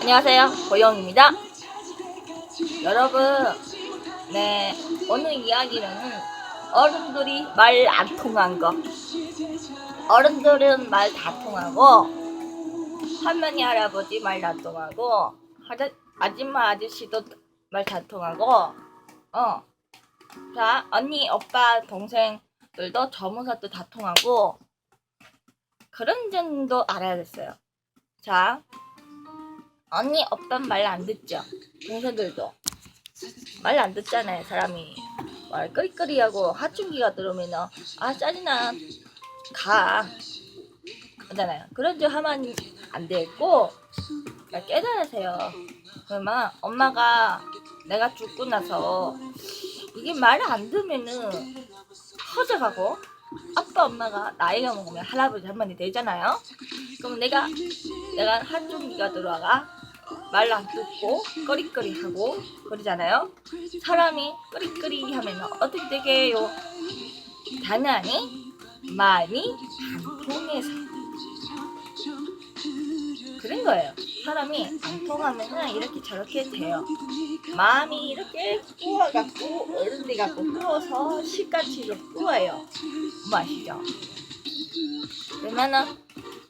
안녕하세요. 고영입니다. 여러분, 네, 오늘 이야기는 어른들이 말 안 통한 거. 어른들은 말 다 통하고, 할머니, 할아버지 말 다 통하고, 하자, 아줌마, 아저씨도 말 다 통하고, 어. 자, 언니, 오빠, 동생들도 저문서도 다 통하고, 그런 점도 알아야겠어요. 자, 언니, 오빠는 말 안 듣죠? 동생들도. 말 안 듣잖아요, 사람이. 말 끄리끄리하고 하춘기가 들어오면은, 아, 짜증나. 가. 그러잖아요. 그런 줄 하면 안 되고, 깨달으세요. 그러면 엄마가 내가 죽고 나서 이게 말을 안 들으면은 커져가고 아빠 엄마가 나이가 먹으면 할아버지 할머니 되잖아요. 그럼 내가 내가 한종기가 들어와가 말 안 듣고 꺼리꺼리하고 그러잖아요. 사람이 꺼리꺼리 하면 어떻게 되게요? 당연히 많이 안 통해서 그런 거예요. 사람이 안 통하면은 이렇게 저렇게 돼요. 마음이 이렇게 꾸어갖고 어른들 갖고 꾸어서 시가치로 꾸어요. 뭐 아시죠? 그러면은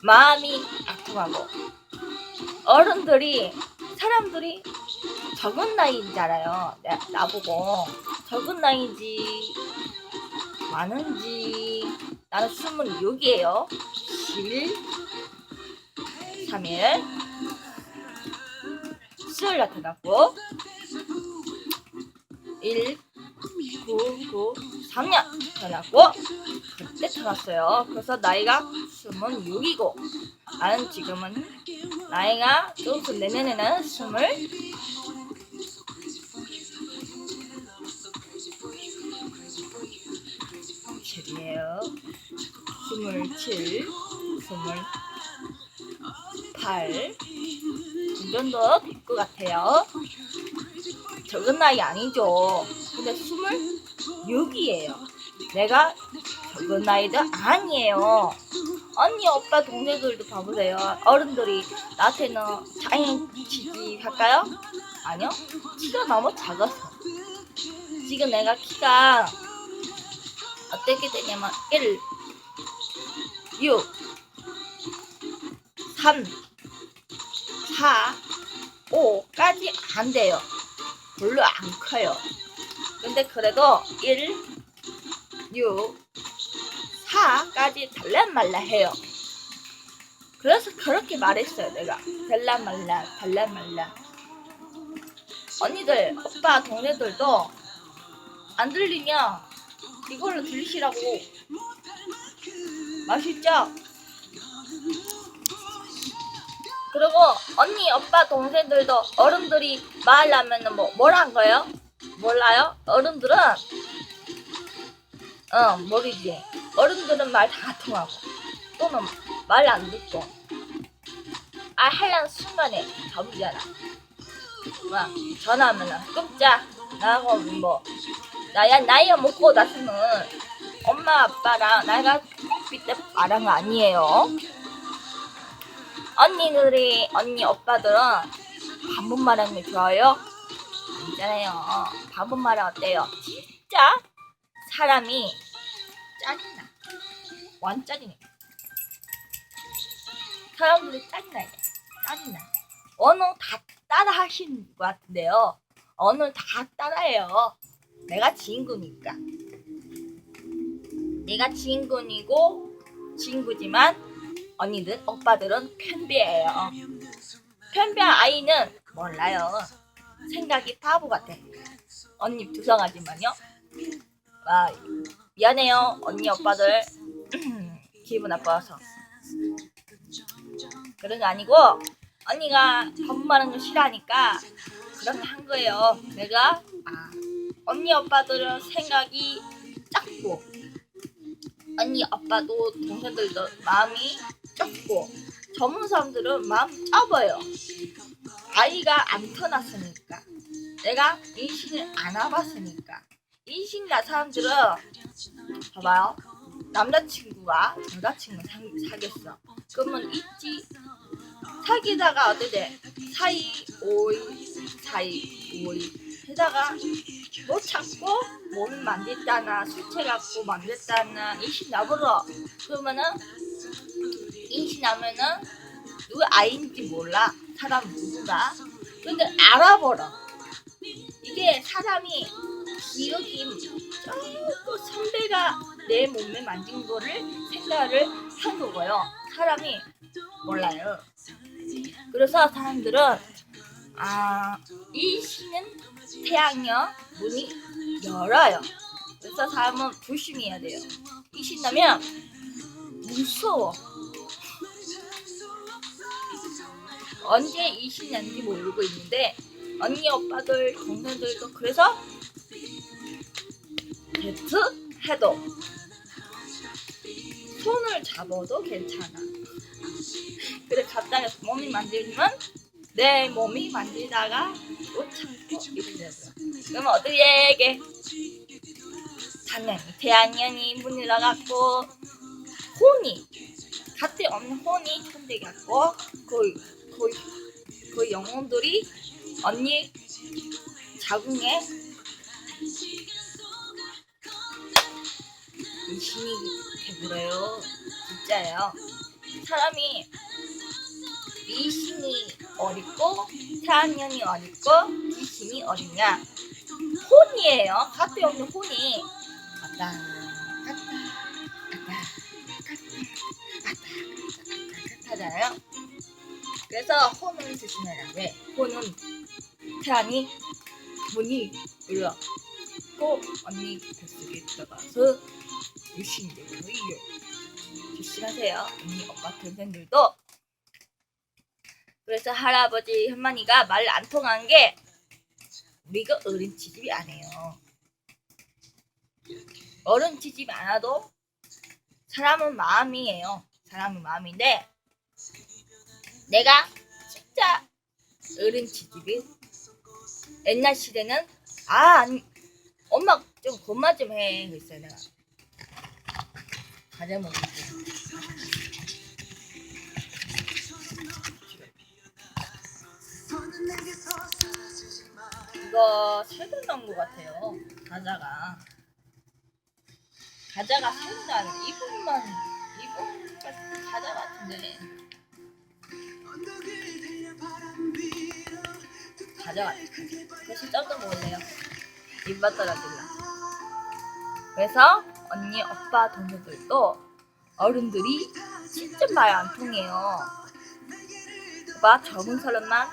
마음이 안 통하고 어른들이 사람들이 적은 나이인 줄 알아요. 나, 나보고 적은 나이인지 많은지 나는 26이에요. 10일 3일 수요일 나타났고 1 9 9 3년 태어났고 그때 태어났어요. 그래서 나이가 26이고 나는 지금은 나이가 조금 내년에는 20 7이에요. 27, 28. 이 정도 될 것 같아요. 적은 나이 아니죠. 근데 26이에요. 내가 적은 나이도 아니에요. 언니, 오빠, 동생들도 봐보세요. 어른들이 나한테는 장인치기 할까요? 아니요. 키가 너무 작아서. 지금 내가 키가 어떻게 되냐면 1, 6, 3, 4, 5까지 안 돼요. 별로 안 커요. 근데 그래도 1, 6, 4까지 달란말라 해요. 그래서 그렇게 말했어요, 내가. 달란말라, 달란말라. 언니들, 오빠, 동네들도 안 들리냐? 이걸로 들리시라고. 맛있죠? 그리고 언니, 오빠, 동생들도 어른들이 말하면은 뭐, 뭘한 거예요? 몰라요? 어른들은, 어, 모르지. 어른들은 말 다 통하고, 또는 말 안 듣고, 아, 하려는 순간에 가보잖아. 막, 전화하면은, 끔짝, 나하고 뭐, 나야, 나이가 먹고 나서는 엄마, 아빠랑 나이가 그때 말한 거 아니에요. 언니들이 언니 오빠들은 반분 말하는 게 좋아요? 아니잖아요. 반분말은 어때요? 진짜 사람이 짜증나. 완 짜증나. 사람들이 짜증나요. 짜증나. 언어 다 따라 하시는 것 같은데요. 언어 다 따라해요. 내가 지인구니까. 내가 지인군이고 친구지만 언니들, 오빠들은 편비예요. 편비한 아이는 몰라요. 생각이 바보 같아. 언니 두성하지만요. 아, 미안해요. 언니, 오빠들. 기분 나빠서. 그런 거 아니고, 언니가 반말하는 거 싫어하니까 그렇게 한 거예요. 내가, 아, 언니, 오빠들은 생각이 작고, 언니, 아빠도 동생들도 마음이 적고 전문 사람들은 마음 좁아요. 아이가 안 태어났으니까 내가 인신을 안 와봤으니까 인신가 사람들은 봐봐요. 남자친구가 여자친구 사, 사귀었어. 그러면 있지? 사귀다가 어떠대 사이 오이 사이 오이. 하다가 못 참고 몸을 만졌다나 술 취해갖고 만졌다나 인신 나버려 그러면은 인신 나면은 누구 아이인지 몰라. 사람 누구가. 근데 알아버려 이게 사람이 기억이 자꾸 선배가 내 몸에 만진 거를 생각을 한 거고요 사람이 몰라요 그래서 사람들은 아, 이 시는 태양력 문이 열어요. 그래서 사람은 조심해야 돼요. 이 신나면 무서워. 언제 이 신난지 모르고 있는데 언니 오빠들 동생들도 그래서 데트 해도 손을 잡아도 괜찮아. 그래 갑자기 몸이 만들면 내 몸이 만지다가 못 참고 되더라. 그러면 어떻게 얘기해? 당연히 문을 나갔고 혼이 갓대 없는 혼이 갔고 그, 그, 그 영혼들이 언니 자궁에 신이 되버려요. 진짜예요. 사람이 이 신이 어딨고 태양년이 어딨고 이 신이 어딨냐? 혼이에요. 갓대 없는 혼이. 갔다 하잖아요 그래서 혼을 조심해야 돼 혼은 태양이 문이 열렸고 언니 뱃속에 들어가서 되는 거예요 조심하세요 언니 오빠 동생들도 그래서 할아버지 할머니가 말 안 통한 게 우리가 어른 취집이 아니에요. 어른 취집이 안 와도 사람은 마음이에요. 사람은 마음인데 내가 진짜 어른 취집이 옛날 시대는 아 아니, 엄마 좀 그만 좀 해. 그랬어요 내가. 과자 먹을게. 이거 최근 나온 것 같아요. 과자가. 과자가 최근 나온 이분만 이분 과자 같은데. 과자 같아. 대신 쪄서 먹을래요. 입맛 떨어질라. 그래서 언니, 오빠, 동생들도 어른들이 진짜 말 안 통해요. 오빠 적은 사람만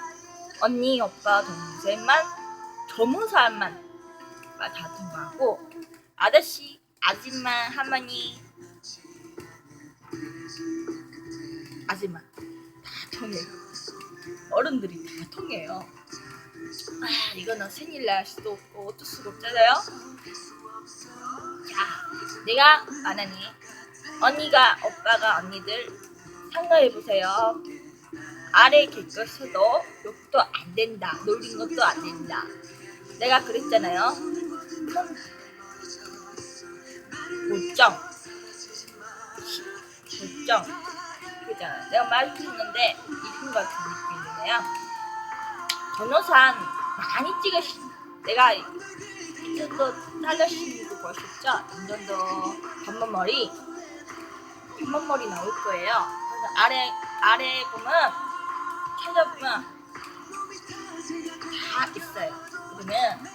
언니, 오빠, 동생만 젊은 사람만 말다 통하고 아저씨, 아줌마, 할머니, 아줌마 다 통해요. 어른들이 다 통해요. 아, 이거는 생일날 수도 없고 어쩔 수가 없잖아요. 자, 내가 말하니 언니가 오빠가 언니들 생각해 보세요. 아래 객것에도 욕도 안 된다. 놀린 것도 안 된다. 내가 그랬잖아요. 큰 고정. 고정. 그잖아. 내가 말했는데 이쁜 같은 느낌이네요. 전호산 많이 찍으신 내가 이정도 잘라신 거 보셨죠? 이정도 반만머리 반만머리 나올 거예요. 그래서 아래 아래 보면 찾아보면 다 있어요. 그러면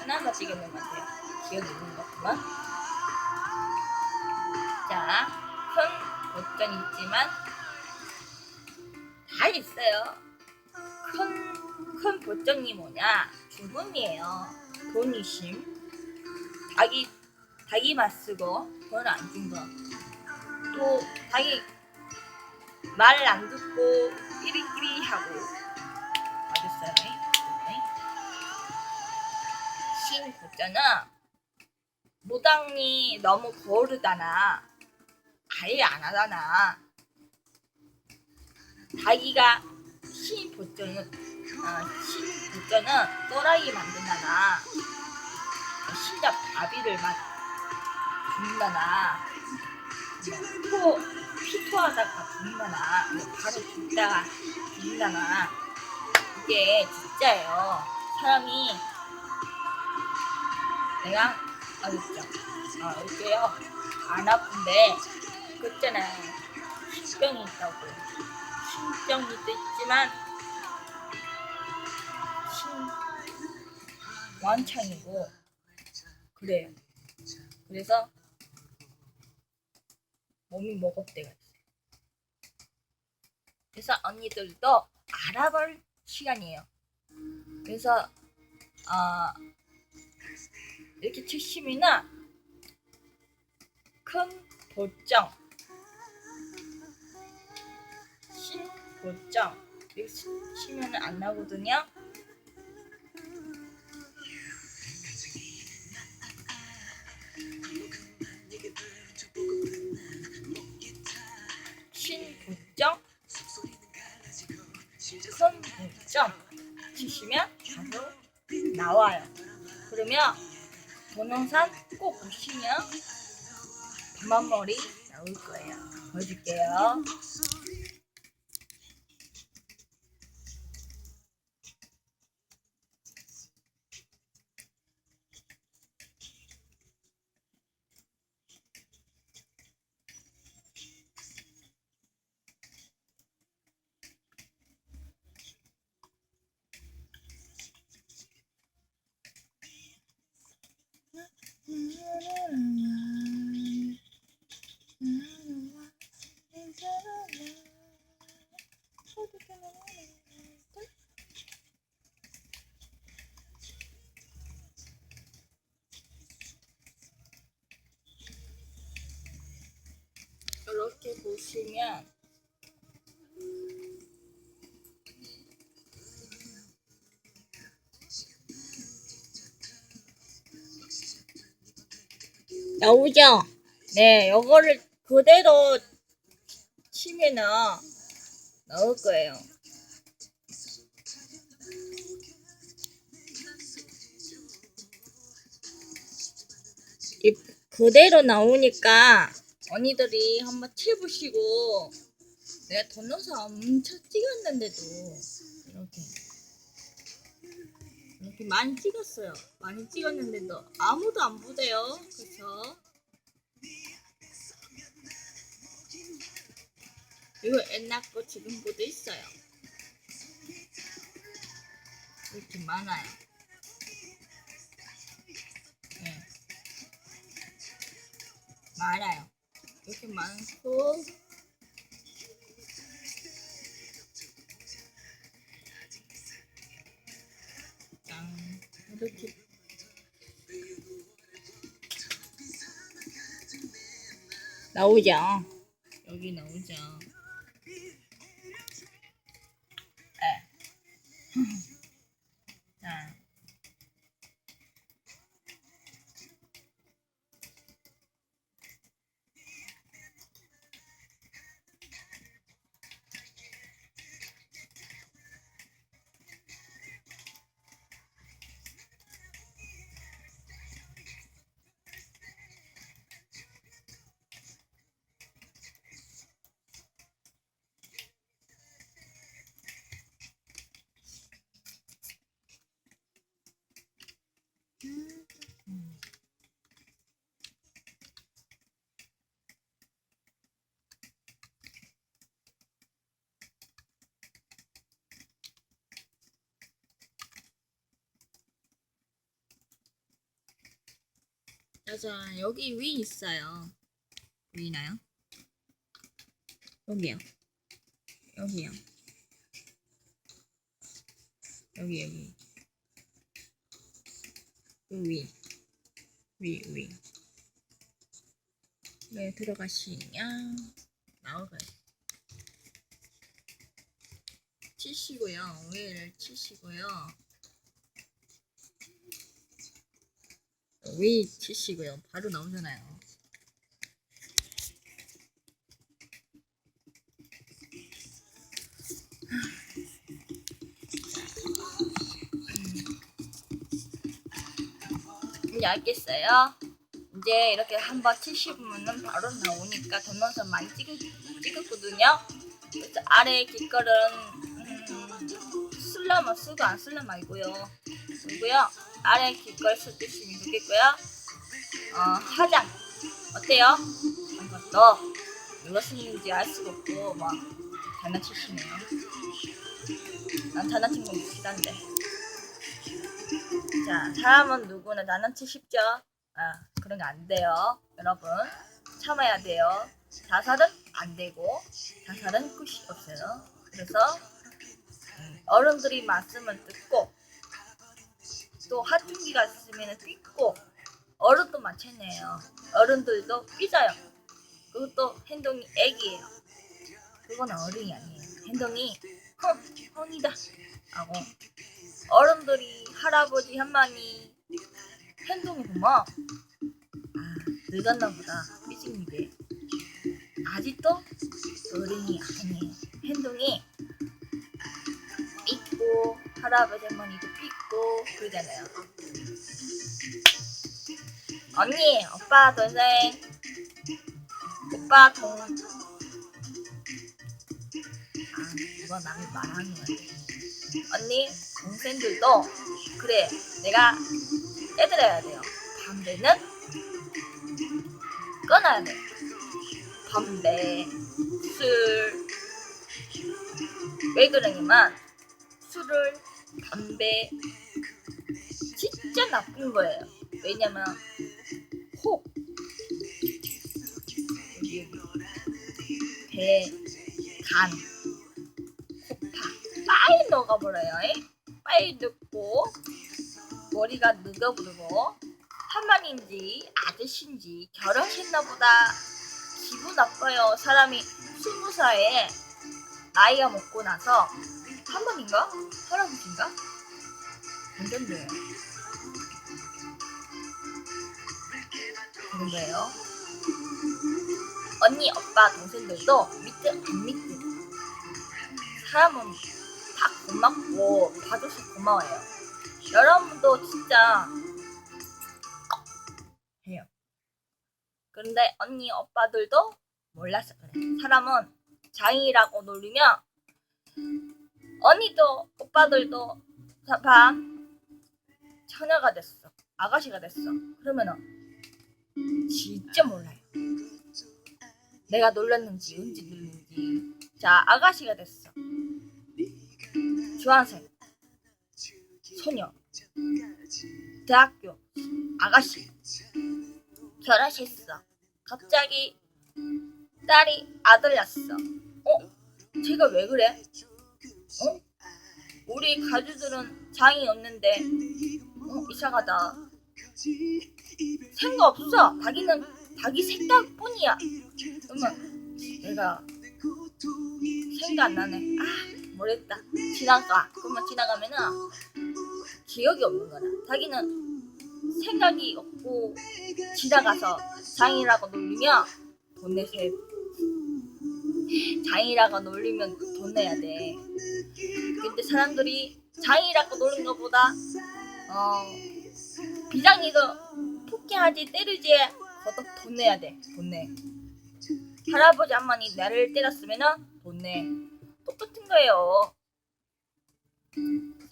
하나만 찍으면 안 돼요. 기억이 있는 것 같구만. 자, 큰 옷전 있지만 다 있어요. 큰, 큰 보정이 뭐냐? 죽음이에요. 돈이심. 닭이, 닭이 맞쓰고 돈안준 거. 또, 닭이 말안 듣고 끼리끼리 하고. 어딨어요? 신 보정은 무당이 너무 거르다나. 아예 안 하잖아. 자기가 신 보전은 어, 신 보전은 또라이 만든다나. 신자 바비를 막 준다나. 토 피토하다가 죽는다나. 뭐 바로 죽다가 죽는다나. 이게 진짜예요. 사람이 내가 알겠죠? 아 이게요. 안 아픈데 그잖아요 신병이 있다고. 신병이도 있지만 완창이고 그래요. 그래서 몸이 먹었대가 있어요. 그래서 언니들도 알아볼 시간이에요. 그래서 아 이렇게 치시면은 큰 보정 신 보정 이렇게 치면은 안 나거든요. 그러면 동영상 꼭 보시면 밤머리 나올 거예요. 보여줄게요. 이렇게 보시면 나오죠? 네, 요거를 그대로 치면은 나올 거예요. 이 그대로 나오니까 언니들이 한번 쳐보시고 내가 돈너서 엄청 찍었는데도 이렇게 이렇게 많이 찍었어요. 많이 찍었는데도 아무도 안 보대요. 그래서 이거 옛날 거 지금 보도 있어요. 이렇게 많아요. 네. 많아요. 이렇게 많고 짠 이렇게 나오죠. 여기 나오죠. 짜잔 여기 위 있어요 보이나요? 여기요 여기요 여기 여기 위 위, 위. 네, 들어가시면 나오가요. 치시고요. 위를 치시고요. 위 치시고요. 바로 나오잖아요. 이제 알겠어요? 이제 이렇게 한번 치시면은 바로 나오니까 찍, 찍었거든요. 그래서 아래 깃걸은 음, 쓸려면 쓰고 안 말고요. 그리고요 아래 깃걸 써주시면 좋겠고요. 어, 화장 어때요? 이것도 쓰는지 알 수가 없고 막 장난치시네요. 난 장난친 건 비슷한데. 자, 사람은 누구나 장난치 쉽죠? 아, 그런 게 안 돼요. 여러분, 참아야 돼요. 자살은 안 되고, 자살은 끝이 없어요. 그래서, 음, 어른들이 말씀을 듣고, 또 하중기가 있으면 삐고, 어른도 마찬가지예요. 어른들도 삐져요. 그것도 행동이 애기예요. 그건 어른이 아니에요. 행동이 헉, 헝이다. 하고 어른들이 할아버지 할머니 행동이 보면 아 늙었나 보다 삐집니다. 아직도 어른이 아니에요. 행동이 삐고 할아버지 할머니도 삐고 그러잖아요. 언니, 오빠, 동생, 오빠, 동. 아, 이거 남이 말하는 거야. 언니, 동생들도 그래. 내가 떼드려야 돼요. 담배는 끊어야 돼. 담배, 술. 왜 그러냐면 술을 담배 진짜 나쁜 거예요. 왜냐면 혹 배, 간, 코파 빨리 녹아버려요. 이? 빨리 늙고 머리가 늙어버리고 할머니인지 아저씨인지 결혼했나 보다 기분 나빠요. 사람이 스무 살에 나이가 먹고 나서 할머니인가? 할아버지인가? 완전돼요. 그런 거예요. 언니, 오빠, 동생들도 믿든 안 믿든 사람은 다 고맙고 봐줘서 고마워요. 여러분도 진짜 해요. 그런데 언니, 오빠들도 몰라서 그래. 사람은 장이라고 놀리면 언니도 오빠들도 자, 봐. 처녀가 됐어. 아가씨가 됐어. 그러면은 진짜 몰라요. 내가 놀랐는지 은지 놀랐는지. 자, 아가씨가 됐어. 중학생, 소녀, 대학교, 아가씨. 결혼했어. 갑자기 딸이 아들 낳았어. 어? 제가 왜 그래? 어? 우리 가족들은 장이 없는데 어? 이상하다. 생각 없어. 자기는 자기 생각뿐이야. 그러면 내가 생각 안 나네. 아 모르겠다. 지나가. 그러면 지나가면은 기억이 없는 거다. 자기는 생각이 없고 지나가서 장이라고 놀리면 돈 내세요. 장이라고 놀리면 돈 내야 돼. 근데 사람들이 장이라고 노는 것보다 어 비장이도 폭행하지 때리지 거듭 돈 내야 돼. 돈 내. 할아버지 할머니 나를 때렸으면은 돈 내. 똑같은 거예요.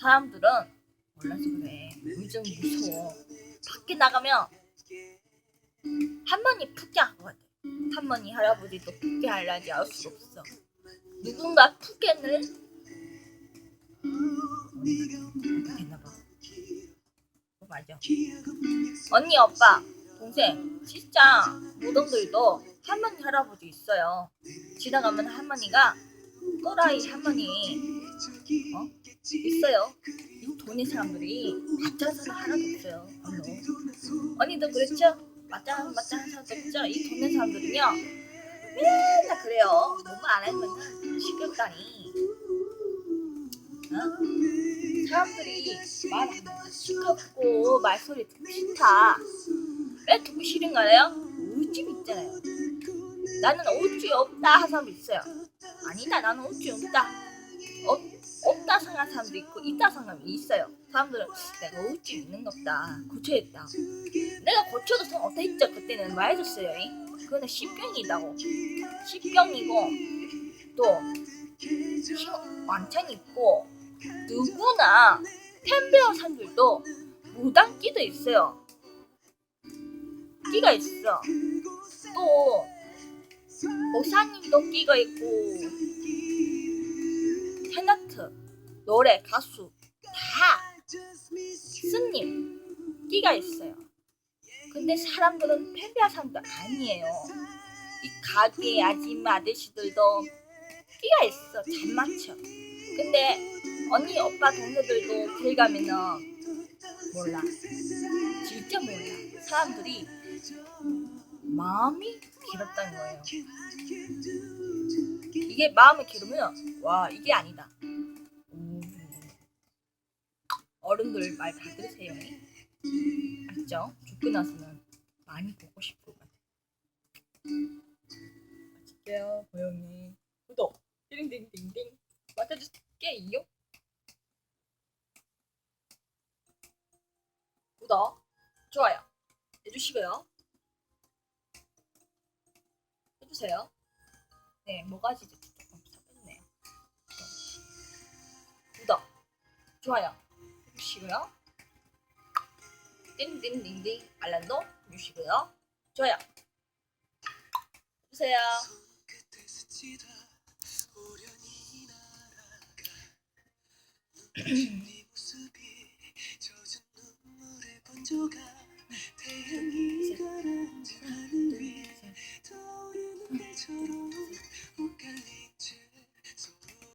사람들은 몰라서 그래. 요즘 무서워. 밖에 나가면 할머니 푸게할 것 같아. 할머니 할아버지도 푸게할라지 알수 없어. 누군가 푸게를 됐나봐. 어, 맞아. 언니, 오빠, 동생, 진짜 무덤들도 할머니, 할아버지 있어요. 지나가면 할머니가 또라이 할머니 어? 있어요. 이 돈의 사람들이 맞짱 사람 하나도 없어요. 별로. 언니도 그랬죠? 맞짱 맞짱 하는 사람도 없죠? 이 돈의 사람들은요 맨날 그래요. 너무 안 하면 시끄럽다니. 어? 사람들이 말안 시끄럽고 말소리 듣기 싫다. 왜 듣기 싫은 거예요? 우울증 있잖아요. 나는 우울증 없다 하는 사람 있어요. 아니다, 나는 우울증 없다. 없, 없다 이따상한 사람도 있고 이따상함이 있어요. 사람들은 내가 우울증 있는 것다 고쳐야겠다. 내가 고쳐도 상관없다 그때는 말해줬어요. 그거는 신병이다고. 신병이고 또힘 완창 있고 누구나 팬베어 사람들도 무당 끼도 있어요. 끼가 있어. 또 목사님도 끼가 있고 테나트 노래 가수 다 스님 끼가 있어요. 근데 사람들은 사람도 아니에요. 이 가게 아줌마 아저씨들도 끼가 있어 잘 맞춰. 근데 언니 오빠 동생들도 길 가면은 몰라 진짜 몰라 사람들이 마음이 길었다는 거예요 이게 마음이 길으면 와 이게 아니다 음. 어른들 말 다 들으세요 알죠? 죽고 나서는 많이 보고 싶을 것 같아요 마칠게요 고영님 구독 띵띵띵띵 맞춰줄게요 구독, 좋아요 해주시고요. 해주세요. 네, 뭐 모가지도 조금 잡혔네요. 네. 구독, 좋아요 해주시고요. 띵띵띵띵 알람도 해주시고요. 좋아요. 주세요. 태양이 가라앉은 하늘 위에 떠오르는 달처럼 不敢离